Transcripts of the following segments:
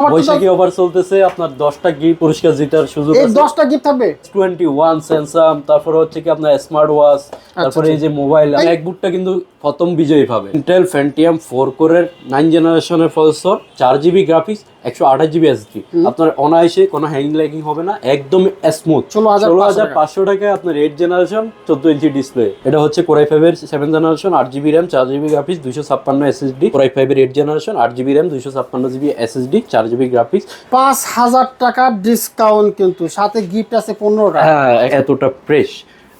বৈশাখী offer চলতেছে আপনার দশটা গিফট পুরস্কার জেতার সুযোগ এই আছে। দশটা গিফট থাকবে। টোয়েন্টি ওয়ান স্যামসাং তারপরে হচ্ছে কি আপনার স্মার্ট ওয়াচ তারপরে এই যে মোবাইল এই- ম্যাকবুকটা কিন্তু প্রথম বিজয়ী পাবে। ইন্টেল ফ্যান্টিয়াম ফোর কোরের নাইন জেনারেশনের প্রসেসর চার জিবি গ্রাফিক্স একশো আঠাশ জিবি এস এসডি আপনার অনায়াসে কোনো হ্যাং ল্যাগিং হবে না একদম স্মুথ 16,500 ষোলো হাজার পাঁচশো টাকায় আপনার এইট জেনারেশন চোদ্দ ইঞ্চি ডিসপ্লে এটা হচ্ছে কোরাই ফাইভের সেভেন জেনারেশন আট জিবি র্যাম চার জিবি গ্রাফিক্স দুশো ছাপ্পান্ন এসএসডি কোরাই ফাইভের এইট জেনারেশন আট জিবি র্যাম দুশো ছাপ্পান্ন জিবি এসএসডি চার জিবি গ্রাফিক্স পাঁচ হাজার টাকার ডিসকাউন্ট কিন্তু সাথে গিফট আছে পনেরোটা। হ্যাঁ এতটা ফ্রেশ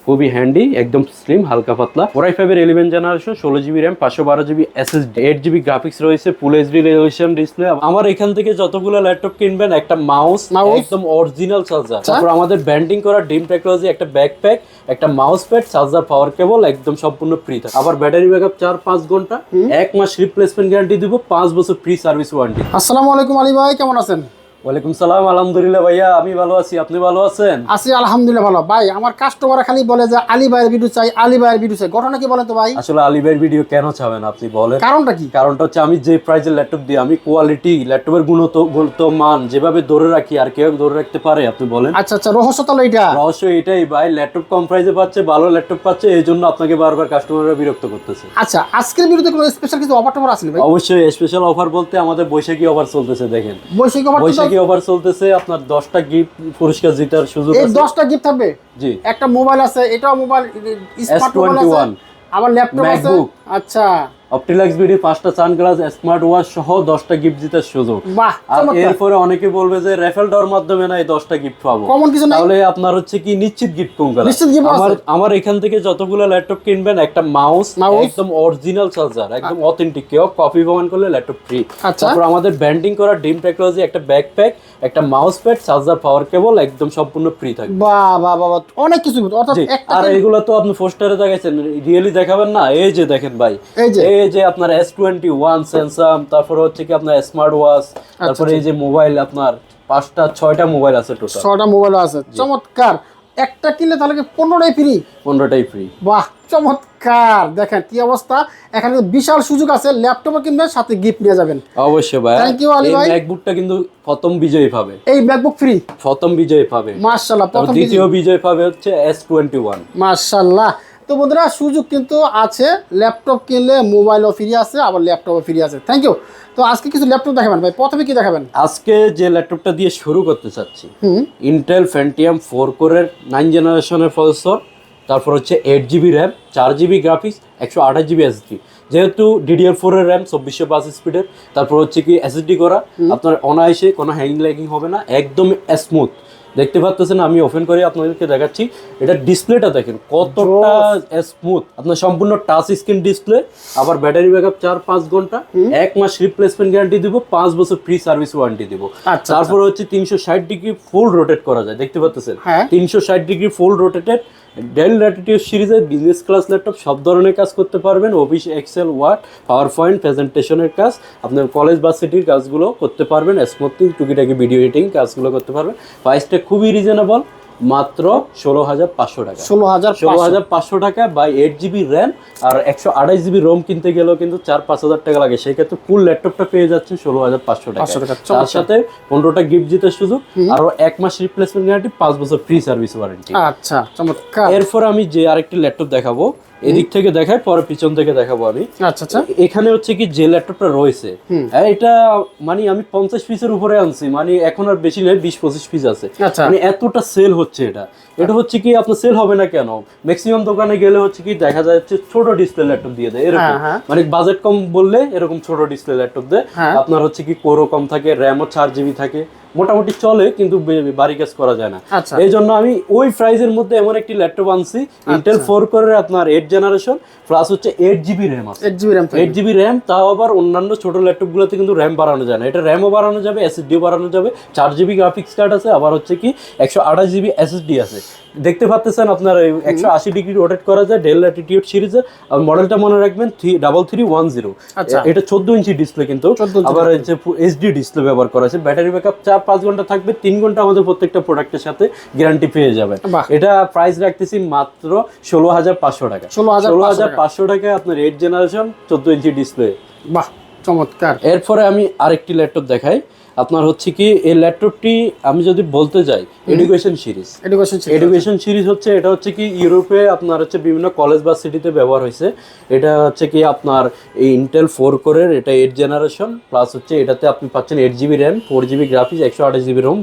খুবই হ্যান্ডি একদম স্লিম হালকা পাতলা। ওরাই ফাইভের ইলেভেন জেনারেশন ষোলো জিবি র্যাম পাঁচশো বারো GB S SSD eight GB graphics রয়েছে ফুল এইচডি রেজলিউশন ডিসপ্লে আমার এখান থেকে যতগুলো ল্যাপটপ কিনবেন একটা মাউস? একদম অরিজিনাল চার্জার তারপর আমাদের ব্যান্ডিং করা ডিম টেকনোলজি একটা ব্যাকপ্যাক একটা mouse pad charger power cable একদম সম্পূর্ণ ফ্রি থাকে আবার ব্যাটারি ব্যাকআপ চার পাঁচ ঘণ্টা এক মাস রিপ্লেসমেন্ট গ্যারান্টি দিব পাঁচ বছর ফ্রি সার্ভিস ওয়ারেন্টি আসসালামু আলাইকুম আলী ভাই কেমন আছেন? ওয়ালাইকুম সালাম আলহামদুলিল্লাহ ভাইয়া আমি ভালো আছি আপনি ভালো আছেন? আছি আলহামদুলিল্লাহ ভালো। ভাই আমার কাস্টমার খালি বলে যে আলী ভাইয়ের ভিডিও চাই আলী ভাইয়ের ভিডিও চাই। ঘটনা কি বলেন তো ভাই? আসলে আলিবের ভিডিও কেন চাবেন আপনি বলেন? কারণটা কি? কারণটা হচ্ছে আমি যে প্রাইজের ল্যাপটপ দিই আমি কোয়ালিটি ল্যাপটপের গুণত গুণত মান যেভাবে ধরে রাখি আর কেউ ধরে রাখতে পারে আপনি বলেন? আচ্ছা আচ্ছা রহস্য তাহলে এটা রহস্য এটাই ভাই ল্যাপটপ কম প্রাইসে পাচ্ছে ভালো ল্যাপটপ পাচ্ছে এই জন্য আপনাকে বারবার কাস্টমাররা বিরক্ত করতেছে। আচ্ছা আজকের ভিডিওতে কোনো স্পেশাল কিছু অফার টফার আসেনি ভাই? অবশ্যই স্পেশাল অফার বলতে আমাদের বৈশাখী অফার চলতেছে দেখেন। বৈশাখী অফার বৈশাখী অফার চলতেছে? আপনার দশটা গিফট পুরস্কার জেতার সুযোগ এই আছে? দশটা গিফট থাকবে। জি। একটা মোবাইল আছে এটাও মোবাইল স্মার্ট মোবাইল আছে S21 আবার ল্যাপটপ আছে। আচ্ছা। অপটিলাক্স বিডি পাঁচটা সানগ্লাস স্মার্ট ওয়াচ সহ দশটা গিফট জিতার সুযোগ। আর এরপরে অনেকে বলবে যে রেফেল দেওয়ার মাধ্যমে না এই দশটা গিফট পাবো। তাহলে আপনার হচ্ছে কি নিশ্চিত গিফট কোনগুলো আমার আমার এখান থেকে যতগুলো ল্যাপটপ কিনবেন একটা মাউস একদম অরিজিনাল চার্জার একদম অথেন্টিক কেউ কপি প্রমাণ করলে ল্যাপটপ ফ্রি আচ্ছা। তারপর আমাদের ব্যান্ডিং করা ডিম টেকনোলজি একটা ব্যাকপ্যাক একটা mouse pad charger power cable একদম সম্পূর্ণ ফ্রি থাকবে। অনেক কিছু অর্থাৎ আর এগুলো তো আপনি পোস্টারে দেখাইছেন রিয়েলি দেখাবেন না? এই যে দেখেন ভাই এই যে। আপনার এস টোয়েন্টি ওয়ান স্যামসাং তারপর হচ্ছে কি আপনার স্মার্ট ওয়াচ তারপর তারপরে এই যে মোবাইল আপনার পাঁচটা ছয়টা মোবাইল আছে টোটাল ছয়টা মোবাইল আছে। চমৎকার। একটা কিনলে তাহলে কি পনেরোটাই ফ্রি পনেরোটাই ফ্রি বাহ চমৎকার। দেখেন কি অবস্থা। এখানে বিশাল সুযোগ আছে ল্যাপটপও কিনবেন সাথে গিফট নিয়ে যাবেন। অবশ্যই ভাই থ্যাংক ইউ আলী ভাই। ম্যাকবুকটা কিন্তু প্রথম বিজয়ী পাবে। এই ম্যাকবুক ফ্রি প্রথম বিজয়ী পাবে। মাশাআল্লাহ প্রথম দ্বিতীয় বিজয়। পাবে হচ্ছে এস টোয়েন্টি ওয়ান মার্শাল্লাহ তো বন্ধুরা সুযোগ কিন্তু আছে। ল্যাপটপ কিনলে মোবাইলও ফ্রি আছে আবার ল্যাপটপও ফ্রি আছে। থ্যাংক ইউ তো আজকে কিছু ল্যাপটপ দেখাবেন ভাই। প্রথমে কি দেখাবেন? আজকে যে ল্যাপটপটা দিয়ে শুরু করতে চাচ্ছি ইন্টেল ফ্যান্টিয়াম ফোর কোরের নাইন জেনারেশনের প্রসেসর তারপর হচ্ছে এইট জিবি র্যাম চার জিবি গ্রাফিক্স একশো আঠাশ জিবি এসডি যেহেতু ডিডিআর ফোরের র্যাম চব্বিশশো পাঁচ স্পিডের তারপর হচ্ছে কি এসএসডি করা। আপনার অনায়াসে কোনো হ্যাং ল্যাগিং হবে না একদম স্মুথ দেখতে পাচ্ছেন আমি ওপেন করে আপনাদেরকে দেখাচ্ছি। এটা ডিসপ্লেটা দেখেন কতটা স্মুথ আপনার সম্পূর্ণ টাচ স্ক্রিন ডিসপ্লে আবার ব্যাটারি ব্যাকআপ চার পাঁচ ঘণ্টা। এক মাস রিপ্লেসমেন্ট গ্যারান্টি দিব পাঁচ বছর ফ্রি সার্ভিস ওয়ারেন্টি দিব। আচ্ছা তারপর হচ্ছে তিনশো ষাট ডিগ্রি ফুল রোটেট করা যায় দেখতে পাচ্ছেন হ্যাঁ। তিনশো ষাট degree full rotated Dell latitude সিরিজের বিজনেস ক্লাস ল্যাপটপ সব ধরনের কাজ করতে পারবেন। Office Excel Word power point প্রেজেন্টেশনের কাজ। আপনার কলেজ বা সিটির কাজগুলো করতে পারবেন। স্মুথলি টুকিটাকি ভিডিও এডিটিং কাজগুলো করতে পারবেন। প্রাইসটা খুবই রিজনেবল মাত্র ষোলো হাজার পাঁচশো টাকা। ষোলো হাজার ষোলো হাজার পাঁচশো টাকা বাই এইট জিবি র্যাম আর একশো আড়াইশ জিবি রোম কিনতে গেলেও কিন্তু চার পাঁচ হাজার টাকা লাগে। সেই ক্ষেত্রে ফুল ল্যাপটপটা পেয়ে যাচ্ছে ষোলো হাজার পাঁচশো টাকা 500 তার সাথে পনেরোটা গিফট জিতে শুধু আরও এক মাস রিপ্লেসমেন্ট গ্যারান্টি পাঁচ বছর ফ্রি সার্ভিস ওয়ারেন্টি আচ্ছা চমৎকার। এরপর আমি যে আরেকটি ল্যাপটপ দেখাবো এদিক থেকে দেখাই পরে পিছন থেকে দেখাবো আমি। আচ্ছা আচ্ছা। এখানে হচ্ছে কি যে ল্যাপটপটা রয়েছে। এটা মানে আমি পঞ্চাশ পিসের উপরে আনছি মানে এখন আর বেশি নয় বিশ পঁচিশ পিস আছে। আচ্ছা। মানে এতটা সেল হচ্ছে এটা। এটা হচ্ছে কি আপনার সেল হবে না কেন? ম্যাক্সিমাম দোকানে গেলে হচ্ছে কি দেখা যাচ্ছে ছোট ডিসপ্লে ল্যাপটপ দিয়ে দেয় এরকম। হ্যাঁ, হ্যাঁ। মানে বাজেট কম বললে এরকম ছোট ডিসপ্লে ল্যাপটপ দেয়। হ্যাঁ। আপনার হচ্ছে কি কোরও কম থাকে র্যামও চার জিবি থাকে। মোটামুটি চলে কিন্তু বাড়ি কাজ করা যায় না। আচ্ছা। এই জন্য আমি ওই প্রাইজের মধ্যে এমন একটি ল্যাপটপ আনছি ইন্টেল ফোর করে আপনার এইট জেনারেশন প্লাস হচ্ছে এইট জিবি র্যাম আছে। Eight GB RAM eight GB RAM তাও আবার অন্যান্য ছোট ল্যাপটপ গুলোতে কিন্তু র্যাম বাড়ানো যায় না। এটা র্যামও বাড়ানো যাবে এসএসডিও বাড়ানো যাবে চার জিবি গ্রাফিক্স কার্ড আছে আবার হচ্ছে কি একশো আঠাশ জিবি এসএসডি আছে। দেখতে পাচ্ছেন আপনার একশো আশি ডিগ্রি রোটেট করা যায় ডেল ল্যাটিটিউড সিরিজের আর মডেলটা মনে রাখবেন ডাবল থ্রি ওয়ান জিরো। এটা চোদ্দ ইঞ্চি ডিসপ্লে কিন্তু। 14 ইঞ্চি আবার হচ্ছে এইচডি ডিসপ্লে ব্যবহার করা আছে ব্যাটারি ব্যাকআপ চার পাঁচ ঘণ্টা থাকবে তিন ঘণ্টা আমাদের প্রত্যেকটা প্রোডাক্টের সাথে গ্যারান্টি পেয়ে যাবে। বাহ। এটা প্রাইস রাখতেছি মাত্র ষোলো হাজার পাঁচশো টাকা। 16,500 ষোলো হাজার পাঁচশো টাকায় আপনার এইট জেনারেশন চোদ্দ ইঞ্চি ডিসপ্লে বাহ চমৎকার। এরপরে আমি আরেকটি ল্যাপটপ দেখাই। আপনার হচ্ছে কি এই ল্যাপটপটি আমি যদি বলতে যাই education series education education series হচ্ছে এটা হচ্ছে কি ইউরোপে আপনার হচ্ছে বিভিন্ন কলেজ বা সিটিতে ব্যবহার হয়েছে। এটা হচ্ছে কি আপনার এই ইন্টেল ফোর কোরের এটা এইট জেনারেশন প্লাস হচ্ছে এটাতে আপনি পাচ্ছেন eight GB RAM four GB graphics একশো আঠাশ জিবি রোম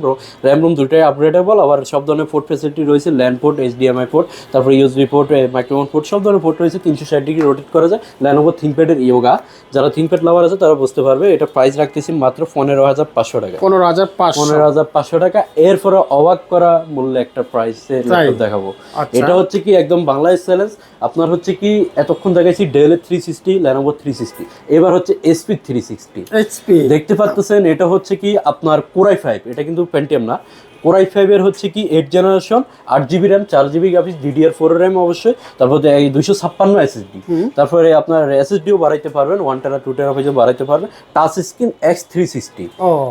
র্যাম রোম দুটোই আপগ্রেডেবল আবার সব ধরনের পোর্ট ফেসিলিটি রয়েছে ল্যান্ড পোর্ট এইচডিএমআই পোর্ট তারপর ইউএসবি পোর্ট মাইক্রোফোন পোর্ট সব ধরনের পোর্ট রয়েছে তিনশো ষাট ডিগ্রি রোটেট করা যায়। ল্যানোভো থিঙ্কপ্যাডের ইয়োগা যারা থিঙ্কপ্যাড লাভার আছে তারা বুঝতে পারবে এটা প্রাইস রাখতেছি মাত্র পনেরো হাজার পাঁচশো টাকা। পনেরো হাজার পনেরো হাজার পাঁচশো টাকা। এরপরে অবাক করা মূল্যে একটা প্রাইসে দেখাবো। আচ্ছা। এটা হচ্ছে কি একদম বাংলা চ্যালেঞ্জ আপনার হচ্ছে কি এতক্ষণ দেখাইছি Dell three sixty Lenovo three sixty এবার হচ্ছে এসপি থ্রি সিক্সটি দেখতে পাচ্ছেন এটা হচ্ছে কি আপনার কোরাই ফাইভ এটা কিন্তু পেন্টিয়াম না। কোরাই ফাইভের হচ্ছে কি এইট জেনারেশন আট জিবি র্যাম চার GB graphics DDR four RAM অবশ্যই। তারপর এই দুইশো ছাপ্পান্ন এসএসডি তারপরে আপনার এসএসডিও বাড়াইতে পারবেন ওয়ান টেরা টু টেরা পর্যন্ত বাড়াইতে পারবেন। Touch screen X three sixty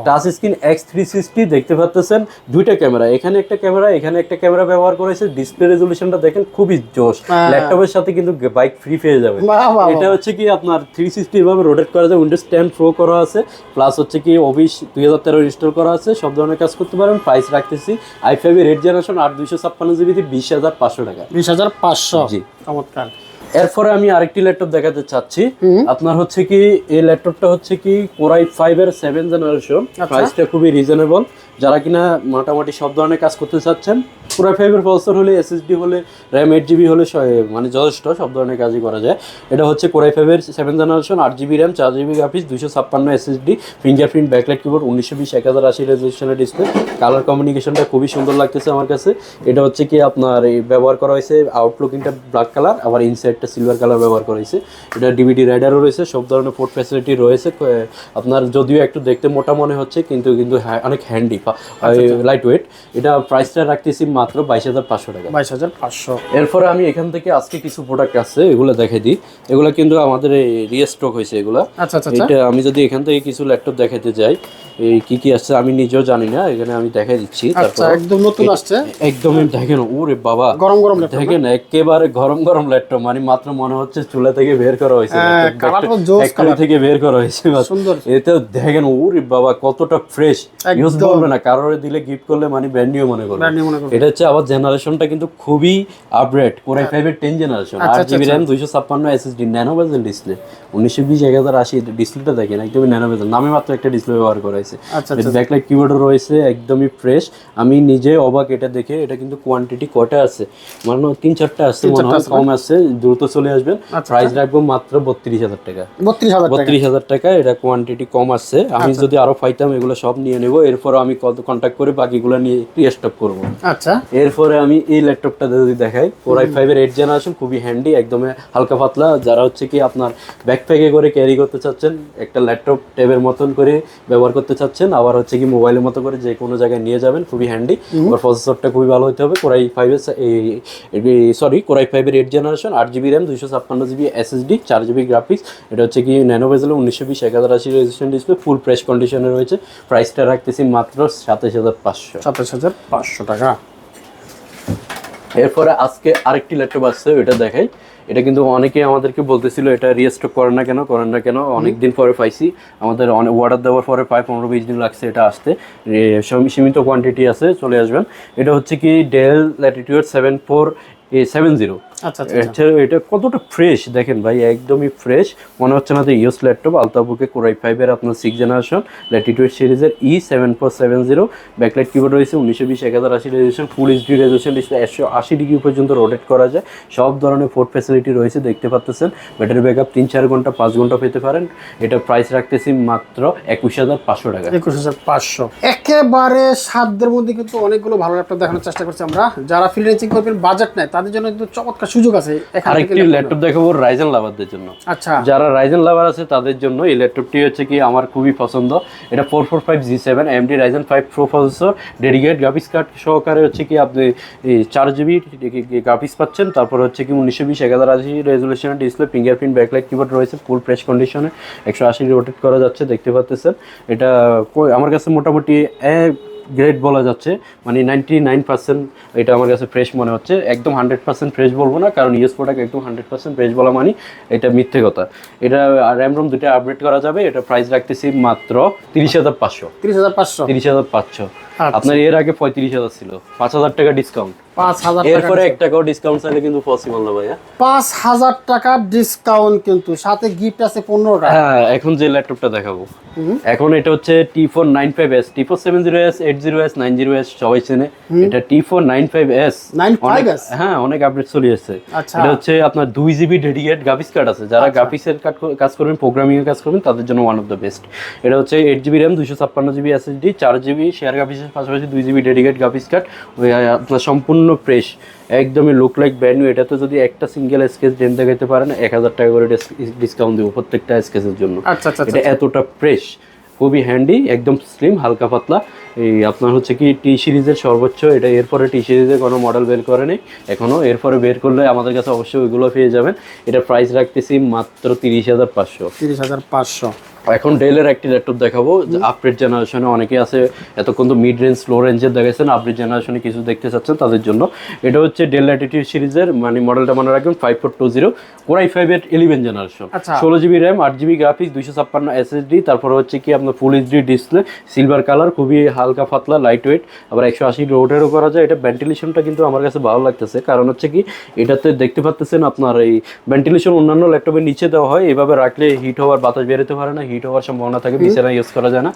touch screen X three sixty দেখতে পাচ্ছেন দুইটা ক্যামেরা। এখানে একটা ক্যামেরা এখানে একটা ক্যামেরা ব্যবহার করেছে। ডিসপ্লে রেজলিউশনটা দেখেন খুবই জোশ। ল্যাপটপের সাথে কিন্তু বাইক ফ্রি পেয়ে যাবে এটা হচ্ছে কি আপনার থ্রি সিক্সটি ভাবে রোটেট করা যায়। উইন্ডোজ টেন প্রো করা আছে। প্লাস হচ্ছে কি অফিস দুই হাজার তেরো ইনস্টল করা আছে। সব ধরনের কাজ করতে পারেন। প্রাইস রাখতেছি। আই ফাইভ এর রেড জেনারেশন আট দুইশো ছাপ্পান্ন জিবিতে বিশ হাজার পাঁচশো টাকা। বিশ হাজার পাঁচশো। জি। চমৎকার। এরপরে আমি আরেকটি ল্যাপটপ দেখাতে চাচ্ছি। আপনার হচ্ছে কি এই ল্যাপটপটা হচ্ছে কি কোরাই ফাইভ এর সেভেন জেনারেশন। প্রাইসটা খুবই রিজনেবল যারা কিনা মোটামুটি সব ধরনের কাজ করতে চাচ্ছেন কোরাই ফাইভ এর প্রসেসর হলে এসএসডি হলে র্যাম এইট জিবি হলে মানে যথেষ্ট সব ধরনের কাজই করা যায়। এটা হচ্ছে কোরাই ফাইভ এর সেভেন জেনারেশন আট জিবি র্যাম চার জিবি গ্রাফিক্স দুশো ছাপ্পান্ন এসএসডি ফিঙ্গারপ্রিন্ট ব্যাকলাইট কিবোর্ড উনিশশো বিশ এক হাজার আশি রেজলিউশনের ডিসপ্লে কালার কমিউনিকেশনটা খুবই সুন্দর লাগতেছে আমার কাছে। এটা হচ্ছে কি আপনার এই ব্যবহার করা হয়েছে আউটলুকিংটা ব্ল্যাক কালার আবার ইনসাইডটা সিলভার কালার ব্যবহার করা হয়েছে এটা ডিভিডি রাইডারও রয়েছে সব ধরনের পোর্ট ফ্যাসিলিটি রয়েছে। আপনার যদিও একটু দেখতে মোটা মনে হচ্ছে কিন্তু কিন্তু হ্যাঁ, অনেক হ্যান্ডি লাইট ওয়েট এটা প্রাইসটা রাখতেছি মাত্র বাইশ হাজার পাঁচশো টাকা। বাইশ হাজার পাঁচশো। এরপরে আমি এখান থেকে আজকে কিছু প্রোডাক্ট আছে এগুলো দেখাই দিই। এগুলো কিন্তু আমাদের রিস্টক হয়েছে এগুলো। আচ্ছা আচ্ছা আচ্ছা। এটা আমি যদি এখান থেকে কিছু ল্যাপটপ দেখাতে যাই এই কি কি আসছে আমি নিজেও জানি না এখানে আমি দেখাই দিচ্ছি। আচ্ছা তারপর একদম নতুন আসছে। একদমই দেখেন ওরে বাবা। গরম গরম দেখেন একেবারে গরম গরম ল্যাপটপ মানে মাত্র মনে হচ্ছে চুলা থেকে বের করা হয়েছে। হ্যাঁ, থেকে বের করা হয়েছে। এতে দেখেন ওরে বাবা কতটা ফ্রেশ ইউজ করবে না কারোর দিলে গিফট করলে মানে ব্র্যান্ড নিউ মনে করবে। এটা হচ্ছে আবার জেনারেশনটা কিন্তু খুবই আপগ্রেড কোরাই ফাইভ এর টেন জেনারেশন আচ্ছা, আট জিবি র্যাম দুইশো ছাপ্পান্ন এসএসডি ন্যানো বেজেল ডিসপ্লে উনিশশো বিশ এক হাজার আশি ডিসপ্লেটা দেখেন একদমই ন্যানো বেজেল নামে মাত্র একটা ডিসপ্লে ব্যবহার করা হয়েছে। আচ্ছা আচ্ছা ব্যাকলাইট কিবোর্ডও রয়েছে একদমই ফ্রেশ আমি নিজে অবাক এটা দেখে এটা কিন্তু কোয়ান্টিটি কটা আছে? মানে তিন চারটা আছে মনে হয় কম আছে দ্রুত চলে আসবেন। আচ্ছা, প্রাইস রাখব মাত্র বত্রিশ হাজার টাকা। বত্রিশ হাজার টাকা। বত্রিশ হাজার টাকা এটা কোয়ান্টিটি কম আসছে। আমি আচ্ছা। যদি আরও পাইতাম এগুলো সব নিয়ে নেব। এরপর আমি কত কন্ট্যাক্ট করে বাকিগুলো নিয়ে রিস্টক করব। আচ্ছা। এরপরে আমি এই ল্যাপটপটা যদি দেখাই কোরাই ফাইভের এইট জেনারেশন খুবই হ্যান্ডি একদম হালকা পাতলা। যারা হচ্ছে কি আপনার ব্যাকপ্যাকে করে ক্যারি করতে চাচ্ছেন একটা ল্যাপটপ ট্যাবের মতন করে ব্যবহার করতে চাচ্ছেন আবার হচ্ছে কি মোবাইলের মতো করে যে কোনো জায়গায় নিয়ে যাবেন খুবই হ্যান্ডি আর প্রসেসরটা খুবই ভালো হতে হবে। কোরাই ফাইভের সরি কোরাই ফাইভের এইট জেনারেশন আট জিবি র্যাম দুইশো ছাপ্পান্ন জিবি এসএসডি চার জিবি গ্রাফিক্স এটা হচ্ছে কি ন্যানো উনিশশো বিশ এক হাজার আশি রেজিস্ট্রেশন ডিসপ্লে ফুল ফ্রেশ কন্ডিশনে রয়েছে। প্রাইসটা রাখতেছি মাত্র সাতাশ হাজার পাঁচশো। সাতাশ হাজার পাঁচশো টাকা। এরপরে আজকে আরেকটি ল্যাপটপ আসছে ওটা দেখাই। এটা কিন্তু অনেকে আমাদেরকে বলতেছিল এটা রিস্টক করেন না কেন করেন না কেন? অনেক দিন পরে পাইছি। আমাদের অনেক অর্ডার দেওয়ার পরে প্রায় পনেরো বিশ দিন লাগছে এটা আসতে। সীমিত কোয়ান্টিটি আছে চলে আসবেন। এটা হচ্ছে কি Dell latitude seven four seven zero. আচ্ছা আচ্ছা এটা এটা কতটা ফ্রেশ দেখেন ভাই একদমই ফ্রেশ মনে হচ্ছে না যে ইউস ল্যাপটপ আলতাবুকে কোরাই ফাইভের আপনার সিক্স জেনারেশন ল্যাটিটিউড সিরিজের E seven four seven zero backlight keyboard রয়েছে উনিশশো বিশ এক হাজার আশি রেজুলেশন ফুল এইচডি রেজুলেশন একশো আশি ডিগ্রি পর্যন্ত রোটেট করা যায়। সব ধরনের ফোর্ট ফ্যাসিলিটি রয়েছে দেখতে পাচ্ছেন ব্যাটারি ব্যাকআপ তিন চার ঘণ্টা পাঁচ ঘণ্টা পেতে পারেন। এটা প্রাইস রাখতেছি মাত্র একুশ হাজার পাঁচশো টাকা। একুশ হাজার পাঁচশো। একেবারে সাধ্যের মধ্যে কিন্তু অনেকগুলো ভালো ল্যাপটপ দেখানোর চেষ্টা করছি আমরা। যারা ফ্রিল্যান্সিং করবেন বাজেট নেয় তাদের জন্য কিন্তু চমৎকার সুযোগ আছে এখান আরেকটি ল্যাপটপ দেখাবো রাইজেন লাভারদের জন্য। আচ্ছা। যারা রাইজেন লাভার আছে তাদের জন্য এই ল্যাপটপটি হচ্ছে কি আমার খুবই পছন্দ। এটা four four five G seven AMD Ryzen five pro processor dedicate graphics card সহকারে হচ্ছে কি আপনি এই চার জিবি গ্রাফিক্স পাচ্ছেন। তারপর হচ্ছে কি উনিশশো বিশ এক হাজার আশি রেজলিউশনের ডিসপ্লে ফিঙ্গারপ্রিন্ট ব্যাকলাইট কিবোর্ড রয়েছে ফুল প্রেস কন্ডিশনে একশো আশি রোটেট করা যাচ্ছে দেখতে পাচ্ছেন। এটা আমার কাছে মোটামুটি গ্রেড বলা যাচ্ছে। মানে নাইনটি নাইন পার্সেন্ট এটা আমার কাছে ফ্রেশ মনে হচ্ছে। একদম হান্ড্রেড পার্সেন্ট ফ্রেশ বলব না কারণ ইউএস প্রোডাক্ট একদম হান্ড্রেড পার্সেন্ট ফ্রেশ বলা মানে এটা মিথ্যে কথা। এটা র্যাম রোম দুটো আপডেট করা যাবে এটা প্রাইস রাখতেছি মাত্র তিরিশ হাজার পাঁচশো। তিরিশ হাজার পাঁচশো। তিরিশ হাজার পাঁচশো। আচ্ছা। আপনার এর আগে পঁয়ত্রিশ হাজার ছিল। পাঁচ হাজার টাকা ডিসকাউন্ট এরপরে এক টাকাও ডিসকাউন্ট চাইলে কিন্তু পসিবল না ভাইয়া। পাঁচ হাজার টাকার ডিসকাউন্ট কিন্তু সাথে গিফট আছে পনেরোটা। হ্যাঁ এখন যে ল্যাপটপটা দেখাবো। এখন এটা হচ্ছে T four nine five S T four seven zero S eight zero S nine zero S সবাই চেনে। এটা T four nine five S 95S? হ্যাঁ অনেক আপডেট চলে এসেছে। আচ্ছা। এটা হচ্ছে আপনার দুই জিবি ডেডিকেট গ্রাফিক্স কার্ড আছে। যারা গ্রাফিক্সের কাজ করবেন প্রোগ্রামিং এর কাজ করবেন তাদের জন্য ওয়ান অফ দ্য বেস্ট এটা হচ্ছে এইট জিবি র্যাম দুশো ছাপ্পান্ন জিবি এসএসডি চার জিবি শেয়ার গ্রাফিক্সের পাশাপাশি দুই জিবি ডেডিকেট গ্রাফিক্স কার্ড আপনার সম্পূর্ণ ফ্রেশ একদমই লুক লাইক ব্র্যান্ড নিউ এটাতে যদি একটা সিঙ্গেল স্কেচ ডেন দেখাতে পারেন এক হাজার টাকা করে ডিসকাউন্ট দেবো প্রত্যেকটা স্কেচের জন্য। আচ্ছা আচ্ছা এটা এতটা ফ্রেশ খুবই হ্যান্ডি একদম স্লিম হালকা পাতলা। এই আপনার হচ্ছে কি টি সিরিজের সর্বোচ্চ এটা এরপরে টি সিরিজে কোনো মডেল বের করে নেই। এখনও এরপরে বের করলে আমাদের কাছে অবশ্যই ওইগুলো পেয়ে যাবেন। এটা প্রাইস রাখতেছি মাত্র তিরিশ হাজার পাঁচশো। তিরিশ হাজার পাঁচশো। এখন ডেলের একটি ল্যাপটপ দেখাবো। আপডেট জেনারেশনে অনেকে আছে এতক্ষণ তো মিড রেঞ্জ লো রেঞ্জের দেখাচ্ছেন আপডেট জেনারেশনে কিছু দেখতে চাচ্ছেন তাদের জন্য। এটা হচ্ছে ডেল ল্যাটিটিউড সিরিজের মানে মডেলটা মনে রাখবেন five four two zero Core i ফাইভের ইলেভেন জেনারেশন। ষোলো জিবি র্যাম আট জিবি গ্রাফিক্স দুইশো ছাপ্পান্ন এসএসডি তারপর হচ্ছে কি আপনার full HD display silver colour খুবই হালকা পাতলা লাইট ওয়েট আবার একশো আশি রোডেরও করা যায় এটা ভেন্টিলেশনটা কিন্তু আমার কাছে ভালো লাগতেছে। কারণ হচ্ছে কি এটাতে দেখতে পাচ্ছেন আপনার এই ভেন্টিলেশন অন্যান্য ল্যাপটপের নিচে দেওয়া হয় এভাবে রাখলে হিট হওয়ার বাতাস বেরোতে পারে না হিট হওয়ার সম্ভাবনা থাকে বিছানা ইউজ করা যায় না।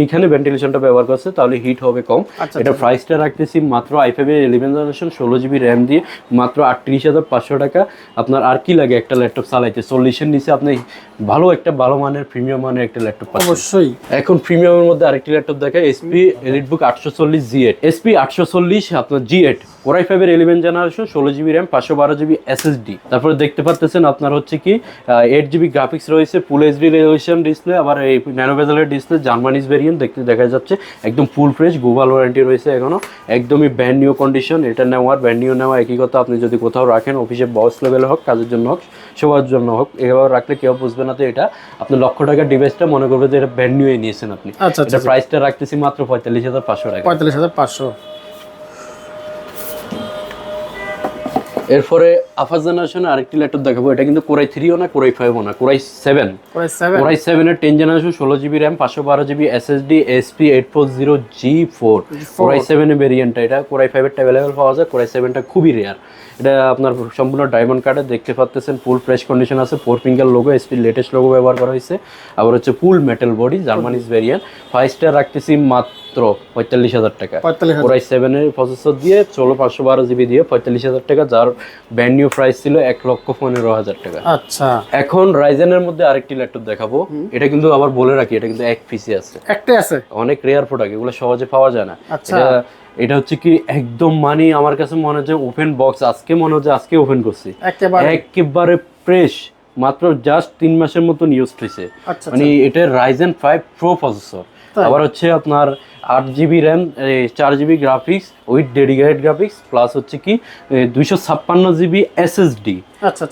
এইখানে ভেন্টিলেশনটা ব্যবহার করছে তাহলে হিট হবে কম। আচ্ছা, এটা প্রাইসটা রাখতেছি মাত্র আই ফাইভের ইলেভেন জেনারেশন ষোলো জিবি র্যাম দিয়ে মাত্র আটত্রিশ হাজার পাঁচশো টাকা। আপনার আর কি লাগে একটা ল্যাপটপ চালাইতে? চল্লিশের নিচে আপনি ভালো একটা ভালো মানের প্রিমিয়াম মানের একটা ল্যাপটপ পাচ্ছেন। অবশ্যই। এখন প্রিমিয়ামের মধ্যে আরেকটি ল্যাপটপ দেখায় এসপি এলিটবুক আটশো চল্লিশ জি এইট এসপি আটশো চল্লিশ আপনার জি এইট কোরাই ফাইভের ইলেভেন জেনারেশন ষোলো জিবি র্যাম পাঁচশো বারো জিবি এসএসডি তারপরে দেখতে পাচ্ছেন আপনার হচ্ছে কি এইট জিবি গ্রাফিক্স রয়েছে ফুল এইচডি রেজলিউশন ডিসপ্লে আবার এই ন্যানো বেজেলের ডিসপ্লে জার্মানিজ ভেরিয়েন্ট দেখতে দেখা যাচ্ছে একদম ফুল ফ্রেশ গুগল ওয়ারেন্টি রয়েছে এখনও একদমই ব্যান্ড নিউ কন্ডিশন এটা নেওয়ার ব্যান্ড নিউ নেওয়া একই কথা আপনি যদি কোথাও রাখেন অফিসে বস লেভেলে হোক কাজের জন্য হোক সবার জন্য হোক এভাবে রাখলে কেউ বুঝবে না তো এটা আপনি লক্ষ টাকার ডিভাইসটা মনে করবে যে এটা ব্যান্ড নিউ নিয়েছেন আপনি। আচ্ছা আচ্ছা এটা প্রাইসটা রাখতেছি মাত্র পঁয়তাল্লিশ হাজার পাঁচশো টাকা। পঁয়তাল্লিশ হাজার পাঁচশো। এরপরে আফার জেনারেশনে আরেকটি ল্যাপটপ দেখাবো। এটা কিন্তু কোরাই থ্রিও না কোরাই ফাইভও না Core i seven seven Core i সেভেনের টেন জেনারেশন ষোলো জিবি র্যাম পাঁচশো বারো GB SSD SP eight four zero G four Core i সেভেনের ভেরিয়েন্টটা এটা। কোরাই ফাইভেরটা অ্যাভেলেবেল পাওয়া যায়। কোরাই সেভেনটা খুবই রেয়ার এটা আপনার সম্পূর্ণ ডায়মন্ড কার্ডে দেখতে পাচ্ছেন ফুল ফ্রেশ কন্ডিশন আছে four finger logo SP latest logo ব্যবহার করা হয়েছে। আবার হচ্ছে full metal body Germany's variant five star রাখতেছি মাত্র পঁয়তাল্লিশ হাজার টাকা। কোরাই সেভেনের প্রসেসর দিয়ে ষোলো পাঁচশো বারো জিবি দিয়ে পঁয়তাল্লিশ হাজার টাকা যার ব্যান্ড নিউ প্রাইস ছিল এক লক্ষ পনেরো হাজার টাকা। আচ্ছা। এখন রাইজেনের মধ্যে আরেকটি ল্যাপটপ দেখাবো। এটা কিন্তু আবার বলে রাখি এটা কিন্তু এক পিসি আছে। একটাই আছে? অনেক রেয়ার প্রোডাক্ট এগুলো সহজে পাওয়া যায় না। আচ্ছা। এটা হচ্ছে কি একদম মানে আমার কাছে মনে হচ্ছে ওপেন বক্স আজকে মনে হচ্ছে আজকে ওপেন করছি। একেবারে। ফ্রেশ মাত্র জাস্ট তিন মাসের মতন ইউজ হয়েছে আচ্ছা মানে এটা রাইজেন ফাইভ প্রো প্রসেসর? আবার হচ্ছে আপনার আট জিবি র্যাম চার GB graphics with dedicated graphics plus হচ্ছে কি দুইশো ছাপ্পান্ন জিবি এসএসডি এস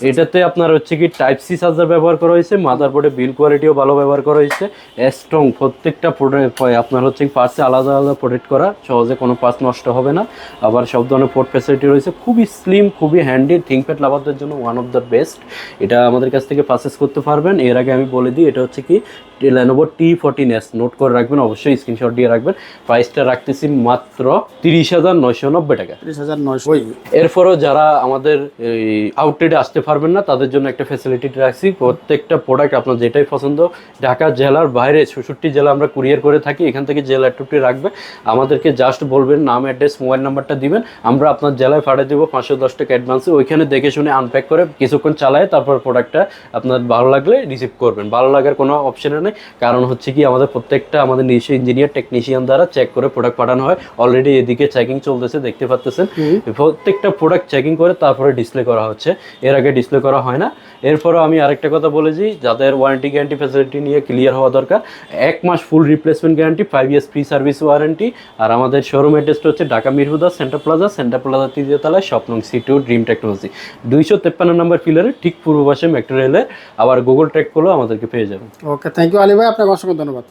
এটাতে আপনার হচ্ছে কি টাইপ সি চার্জার ব্যবহার করা হয়েছে মাদারবোর্ডে বিল কোয়ালিটিও ভালো ব্যবহার করা হয়েছে স্ট্রং প্রত্যেকটা প্রোডাক্ট আপনার হচ্ছে পার্টসে আলাদা আলাদা প্রোটেক্ট করা সহজে কোনো পার্টস নষ্ট হবে না। আবার সব ধরনের পোর্ট ফ্যাসিলিটি রয়েছে খুবই স্লিম খুবই হ্যান্ডি থিঙ্কপ্যাড লাভারদের জন্য ওয়ান অফ দ্য বেস্ট এটা আমাদের কাছ থেকে পারচেস করতে পারবেন। এর আগে আমি বলে দিই এটা হচ্ছে কি Lenovo T fourteen S note করে রাখবেন অবশ্যই স্ক্রিনশট দিয়ে রাখবেন। প্রাইসটা রাখতেছি মাত্র তিরিশ হাজার নয়শো নব্বই টাকা। তিরিশ হাজার নয়শো। এরপরও যারা আমাদের এই আউটলেটে আসতে পারবেন না তাদের জন্য একটা ফ্যাসিলিটি রাখছি। প্রত্যেকটা প্রোডাক্ট আপনার যেটাই পছন্দ ঢাকা জেলার বাইরে ষষট্টি জেলা আমরা কুরিয়ার করে থাকি এখান থেকে যে ল্যাপটপটি রাখবে। আমাদেরকে জাস্ট বলবেন নাম অ্যাড্রেস মোবাইল নাম্বারটা দিবেন। আমরা আপনার জেলায় পাঠিয়ে দেবো পাঁচশো দশ টাকা অ্যাডভান্সে ওইখানে দেখে শুনে আনপ্যাক করে কিছুক্ষণ চালায় তারপর প্রোডাক্টটা আপনার ভালো লাগলে রিসিভ করবেন। ভালো লাগার কোনো অপশনে নেই। কারণ হচ্ছে কি আমাদের প্রত্যেকটা আমাদের নিজস্ব ইঞ্জিনিয়ার টেকনিশিয়ান দ্বারা চেক করে প্রোডাক্ট পাঠানো হয়। অলরেডি এদিকে চেকিং চলতেছে দেখতে পাচ্ছেন প্রত্যেকটা প্রোডাক্ট চেকিং করে তারপরে ডিসপ্লে করা হচ্ছে। এর আগে ডিসপ্লে করা হয় না। এরপরও আমি আরেকটা কথা বলেছি, যাদের ওয়ারেন্টি গ্যারান্টি ফ্যাসিলিটি নিয়ে ক্লিয়ার হওয়া দরকার, এক মাস full replacement guarantee five years free service warranty আর আমাদের শোরুম অ্যাড্রেসটা হচ্ছে Dhaka Mirhuda centre plaza centre plaza তৃতীয় তলায়, স্বপ্নং সি টু ড্রিম টেকনোলজি দুইশো তেপ্পান্ন নম্বর ফিলারের ঠিক পূর্ব পাশে মেট্রো আবার গুগল ট্র্যাক করলেও আমাদেরকে পেয়ে যাবেন। ওকে থ্যাংক ইউ আলী ভাই, আপনাকে অসংখ্য ধন্যবাদ।